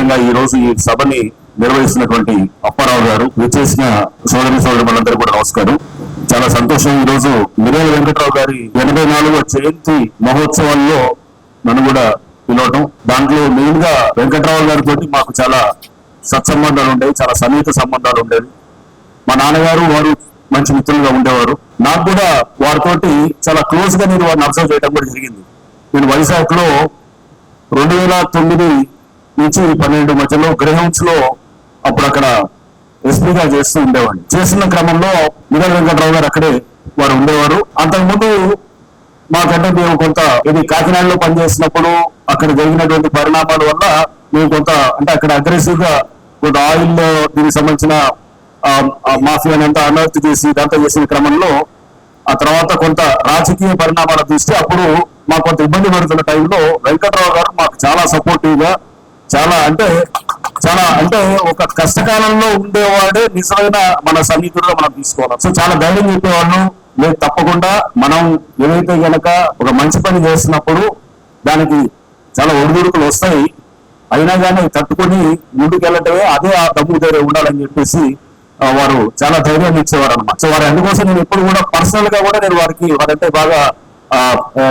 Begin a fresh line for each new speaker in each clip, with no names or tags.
ముఖ్యంగా ఈ రోజు ఈ సభని నిర్వహిస్తున్నటువంటి అప్పారావు గారు విచ్చేసిన సోదరి సోదరులందరూ కూడా నమస్కారం. చాలా సంతోషం ఈ రోజు మిరేల వెంకట్రావు గారి ఎనభై నాలుగో జయంతి మహోత్సవాల్లో నన్ను కూడా పిలవటం. దాంట్లో మెయిన్గా వెంకట్రావు గారితో మాకు చాలా సత్సంబంధాలు ఉండేవి చాలా సన్నిహిత సంబంధాలు ఉండేవి. మా నాన్నగారు వారు మంచి మిత్రులుగా ఉండేవారు. నాకు కూడా వారితోటి చాలా క్లోజ్గా నేను వారిని అబ్జర్వ్ చేయడం కూడా జరిగింది. నేను వైజాగ్లో రెండు వేల తొమ్మిది నుంచి పన్నెండు మధ్యలో గ్రహంస్లో అప్పుడు అక్కడ ఎస్పీగా చేస్తూ ఉండేవాడిని. చేస్తున్న క్రమంలో మిగతా వెంకటరావు గారు అక్కడే వారు ఉండేవారు. అంతకుముందు మాకంటే మేము కొంత ఇది కాకినాడలో పనిచేసినప్పుడు అక్కడ జరిగినటువంటి పరిణామాల వల్ల మేము కొంత అంటే అక్కడ అగ్రెసివ్గా కొంత ఆయిల్ దీనికి సంబంధించిన మాఫియాని అంతా అనర్త్ చేసి ఇదంతా చేసిన క్రమంలో ఆ తర్వాత కొంత రాజకీయ పరిణామాల దృష్టి అప్పుడు మాకు కొంత ఇబ్బంది పడుతున్న టైంలో వెంకట్రావు గారు మాకు చాలా సపోర్టివ్గా చాలా అంటే చాలా అంటే ఒక కష్టకాలంలో ఉండేవాడే నిజమైన మన సన్నిహితుడుగా మనం తీసుకోవాలి. సో చాలా ధైర్యం చెప్పేవాళ్ళు. లేదు తప్పకుండా మనం ఏదైతే గనక ఒక మంచి పని చేస్తున్నప్పుడు దానికి చాలా ఒడిదుడుకులు వస్తాయి. అయినా కానీ తట్టుకొని ముందుకెళ్ళటమే అదే ఆ డబ్బు ధైర్యం ఉండాలని చెప్పేసి వారు చాలా ధైర్యం ఇచ్చేవారు అనమాట సో వారి అందుకోసం నేను ఎప్పుడు కూడా పర్సనల్గా కూడా నేను వారికి వారంటే బాగా ఆ,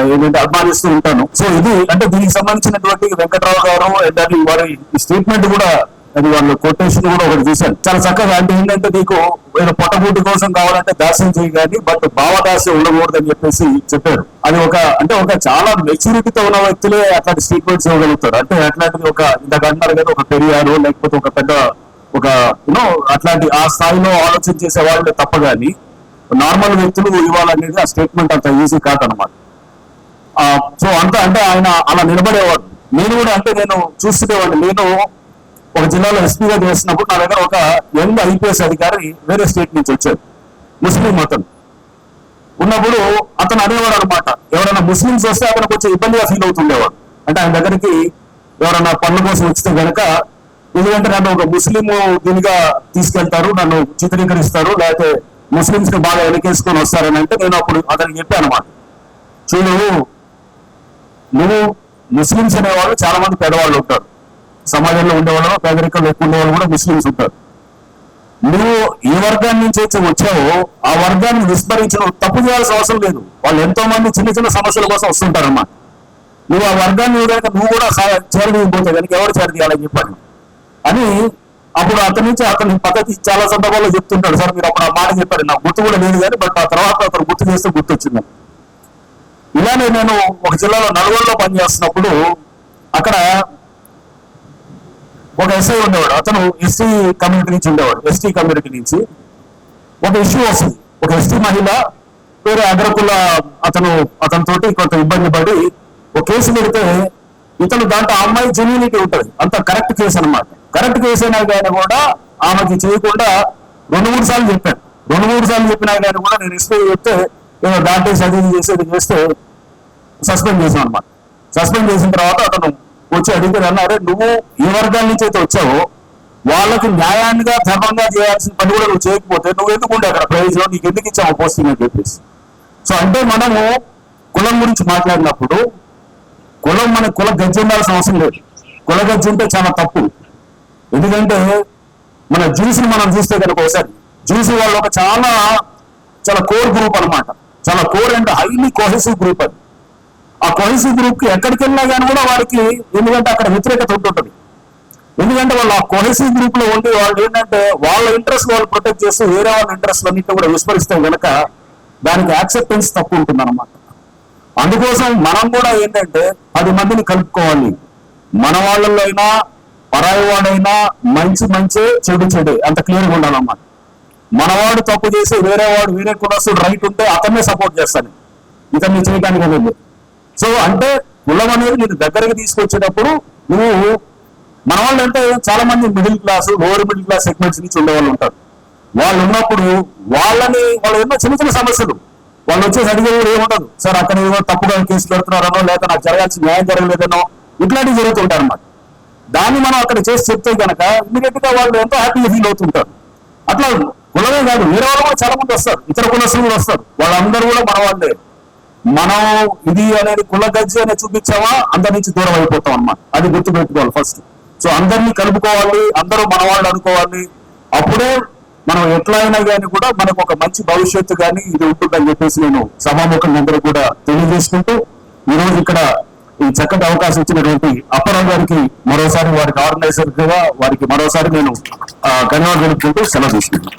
ఏంటంటే అభిమానిస్తూ ఉంటాను. సో ఇది అంటే దీనికి సంబంధించినటువంటి వెంకట్రావు గారు and వారి స్టేట్మెంట్ కూడా అది వాళ్ళు కొటేషన్ కూడా ఒకటి చూశాను చాలా చక్కగా అంటే ఏంటంటే నీకు ఏదో పొట్టబూటి కోసం కావాలంటే దాస్యం చేయి కానీ బట్ భావదాస్యం ఉండకూడదని చెప్పేసి చెప్పారు. అది ఒక అంటే ఒక చాలా మెచ్యూరిటీతో ఉన్న వ్యక్తులే అట్లాంటి స్టేట్మెంట్స్ ఇవ్వగలుగుతారు. అంటే అట్లాంటిది ఒక ఇంతకు అన్నారు కదా ఒక పెరియారు లేకపోతే ఒక పెద్ద ఒక యూనో అట్లాంటి ఆ స్థాయిలో ఆలోచన చేసే వాళ్ళు తప్ప కానీ నార్మల్ వ్యక్తులు ఇవ్వాలనేది ఆ స్టేట్మెంట్ అంత ఈజీ కాదనమాట. సో అంత అంటే ఆయన అలా నిలబడేవాడు. నేను కూడా అంటే నేను చూస్తుండేవాడిని. నేను ఒక జిల్లాలో ఎస్పీగా చేసినప్పుడు నా దగ్గర ఒక యంగ్ ఐపీఎస్ అధికారి వేరే స్టేట్ నుంచి వచ్చాడు. ముస్లిం అతను ఉన్నప్పుడు అతను అనేవాడు అనమాట ఎవరైనా ముస్లింస్ వస్తే అతను కొంచెం ఇబ్బందిగా ఫీల్ అవుతుండేవాడు. అంటే ఆయన దగ్గరికి ఎవరైనా పనుల కోసం వచ్చితే కనుక ఎందుకంటే నన్ను ఒక ముస్లిం దీనిగా తీసుకెళ్తారు నన్ను చిత్రీకరిస్తారు లేకపోతే ముస్లింస్ని బాగా వెనకేసుకొని వస్తారని అంటే నేను అప్పుడు అతనికి చెప్పాను అనమాట చూడు నువ్వు ముస్లింస్ అనేవాళ్ళు చాలా మంది పేదవాళ్ళు ఉంటారు. సమాజంలో ఉండేవాళ్ళు పేదరికంలో ఎక్కువ ఉండేవాళ్ళు కూడా ముస్లింస్ ఉంటారు. నువ్వు ఏ వర్గాన్ని నుంచి అయితే వచ్చావో ఆ వర్గాన్ని విస్మరించిన తప్పు చేయాల్సిన అవసరం లేదు. వాళ్ళు ఎంతో మంది చిన్న చిన్న సమస్యల కోసం వస్తుంటారమ్మా నువ్వు ఆ వర్గాన్ని కనుక నువ్వు కూడా చేరదీయకపోతే కనుక ఎవరు చేరదీయాలని చెప్పాను అని అప్పుడు అతని నుంచి అతని పద్ధతి చాలా సందర్భాల్లో చెప్తుంటాడు. సార్ మీరు అప్పుడు ఆ మాట చెప్పారు. నాకు గుర్తు కూడా లేదు కానీ బట్ ఆ తర్వాత అతను గుర్తు చేస్తే గుర్తొచ్చింది. ఇలానే నేను ఒక జిల్లాలో నలుగురులో పనిచేస్తున్నప్పుడు అక్కడ ఒక ఎస్ఐ ఉండేవాడు. అతను ఎస్టీ కమ్యూనిటీ నుంచి ఉండేవాడు. ఎస్టీ కమ్యూనిటీ నుంచి. ఒక ఇష్యూ వస్తుంది. ఒక ఎస్టీ మహిళ వేరే అగ్రకుల అతను అతనితోటి కొంత ఇబ్బంది పడి ఒక కేసు పెడితే ఇతను దాంట్లో అమ్మాయి జెన్యునిటీ ఉంటుంది. అంత కరెక్ట్ కేసు అన్నమాట. కరెక్ట్ కేసైనా కానీ కూడా ఆమెకి చేయకుండా రెండు మూడు సార్లు చెప్పాను రెండు మూడు సార్లు చెప్పినా కానీ కూడా నేను ఎస్పీ చెప్తే ఏదో దాంట్లో అది చేసేది చేస్తే సస్పెండ్ చేసాం అనమాట సస్పెండ్ చేసిన తర్వాత అతను వచ్చి అడిగితే అన్నారే నువ్వు ఏ వర్గాల నుంచి అయితే వచ్చావో వాళ్ళకి న్యాయాన్నిగా ధర్మంగా చేయాల్సిన పని కూడా నువ్వు చేయకపోతే నువ్వు ఎందుకు ఉండే అక్కడ ప్రైజ్ నీకు ఎందుకు ఇచ్చావు పోస్టింగ్? అని చెప్పేసి. సో అంటే మనము కులం గురించి మాట్లాడినప్పుడు కులం మన కుల గజ్జి ఉండాల్సిన అవసరం లేదు. కుల గజ్జి ఉంటే చాలా తప్పు. ఎందుకంటే మన జ్యూస్ని మనం చూస్తే కనుక ఒకసారి జ్యూస్ వాళ్ళు ఒక చాలా చాలా కోర్ గ్రూప్ అన్నమాట. చాలా core and highly cohesive group అది. ఆ కోహెసివ్ గ్రూప్కి ఎక్కడికి వెళ్ళినా కానీ కూడా వారికి ఎందుకంటే అక్కడ వ్యతిరేకత ఉంటుంటుంది. ఎందుకంటే వాళ్ళు ఆ కోహెసివ్ గ్రూప్లో ఉండి వాళ్ళు ఏంటంటే వాళ్ళ ఇంట్రెస్ట్ వాళ్ళు ప్రొటెక్ట్ చేస్తూ వేరే వాళ్ళ ఇంట్రెస్ట్ అన్నింటినీ కూడా విస్మరిస్తే కనుక దానికి యాక్సెప్టెన్స్ తక్కువ ఉంటుంది అనమాట అందుకోసం మనం కూడా ఏంటంటే పది మందిని కలుపుకోవాలి. మన వాళ్ళల్లో అయినా పరాయి వాడైనా మంచి మంచి చెడు చెడు. అంత క్లియర్గా ఉండాలన్నమాట. మనవాడు తప్పు చేసి వేరే వాడు వేరే కులస్తుడు రైట్ ఉంటే అతన్నే సపోర్ట్ చేస్తాను ఇతన్ని చేయడానికి అనేది సో అంటే కులం అనేది నేను దగ్గరికి తీసుకొచ్చేటప్పుడు నువ్వు మన వాళ్ళు అంటే చాలా మంది middle class lower middle class segments నుంచి ఉండేవాళ్ళు ఉంటారు. వాళ్ళు ఉన్నప్పుడు వాళ్ళని వాళ్ళు ఎన్నో చిన్న చిన్న సమస్యలు. వాళ్ళు వచ్చేసి అడిగే కూడా ఏముండదు. సార్ అక్కడ ఏదో తప్పుగా కేసు పెడుతున్నారనో లేదా నాకు జరగాల్సిన న్యాయం జరగలేదనో ఇట్లాంటివి జరుగుతుంటారు అన్నమాట దాన్ని మనం అక్కడ చేసి చెప్తే కనుక ఇమీడియట్గా వాళ్ళు ఎంతో హ్యాపీగా ఫీల్ అవుతుంటారు. అట్లా కులమే కాదు వేరే వాళ్ళు కూడా చాలా మంది వస్తారు. ఇతర కులస్తులు కూడా వస్తారు. వాళ్ళందరూ కూడా మన వాళ్ళే. మనం ఇది అనేది కుల గజ్జి అనేది చూపించామా? అందరి నుంచి దూరం అయిపోతాం అన్నమాట. అది గుర్తు పెట్టుకోవాలి ఫస్ట్ సో అందరినీ కలుపుకోవాలి అందరూ మన వాళ్ళు అనుకోవాలి. అప్పుడే మనం ఎట్లా అయినా కానీ కూడా మనకు ఒక మంచి భవిష్యత్తు కానీ ఇది ఉంటుందని చెప్పేసి నేను సభాముఖంగా అందరూ కూడా తెలియజేసుకుంటూ ఈరోజు ఇక్కడ ఈ చక్కటి అవకాశం ఇచ్చినటువంటి అప్పారావు గారికి మరోసారి వారికి ఆర్గనైజర్గా వారికి మరోసారి నేను ఆ, ధన్యవాదాలు తెలుపుకుంటూ సెలవు తీసుకున్నాను